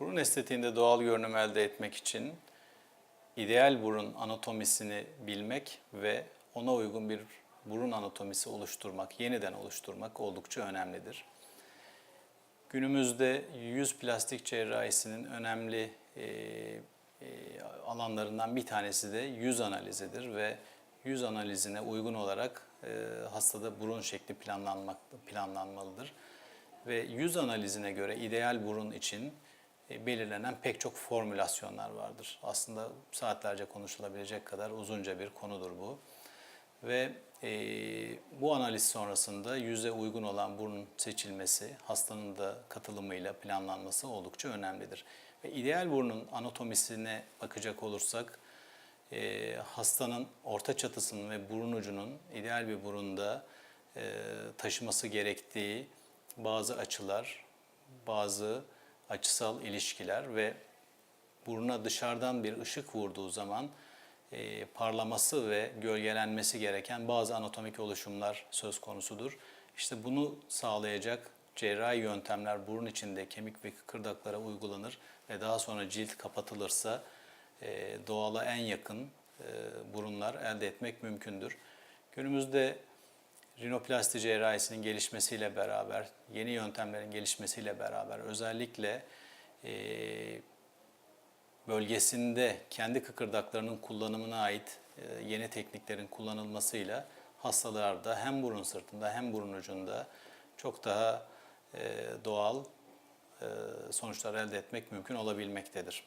Burun estetiğinde doğal görünüm elde etmek için ideal burun anatomisini bilmek ve ona uygun bir burun anatomisi oluşturmak, yeniden oluşturmak oldukça önemlidir. Günümüzde yüz plastik cerrahisinin önemli e, e, alanlarından bir tanesi de yüz analizidir ve yüz analizine uygun olarak e, hastada burun şekli planlanmak, planlanmalıdır. Ve yüz analizine göre ideal burun için belirlenen pek çok formülasyonlar vardır. Aslında saatlerce konuşulabilecek kadar uzunca bir konudur bu. Ve e, bu analiz sonrasında yüze uygun olan burun seçilmesi, hastanın da katılımıyla planlanması oldukça önemlidir. Ve ideal burnun anatomisine bakacak olursak, e, hastanın orta çatısının ve burun ucunun ideal bir burunda e, taşıması gerektiği bazı açılar, bazı açısal ilişkiler ve buruna dışarıdan bir ışık vurduğu zaman e, parlaması ve gölgelenmesi gereken bazı anatomik oluşumlar söz konusudur. İşte bunu sağlayacak cerrahi yöntemler burun içinde kemik ve kıkırdaklara uygulanır ve daha sonra cilt kapatılırsa e, doğala en yakın e, burunlar elde etmek mümkündür. Günümüzde rinoplasti cerrahisinin gelişmesiyle beraber, yeni yöntemlerin gelişmesiyle beraber özellikle e, bölgesinde kendi kıkırdaklarının kullanımına ait e, yeni tekniklerin kullanılmasıyla hastalarda hem burun sırtında hem burun ucunda çok daha e, doğal e, sonuçlar elde etmek mümkün olabilmektedir.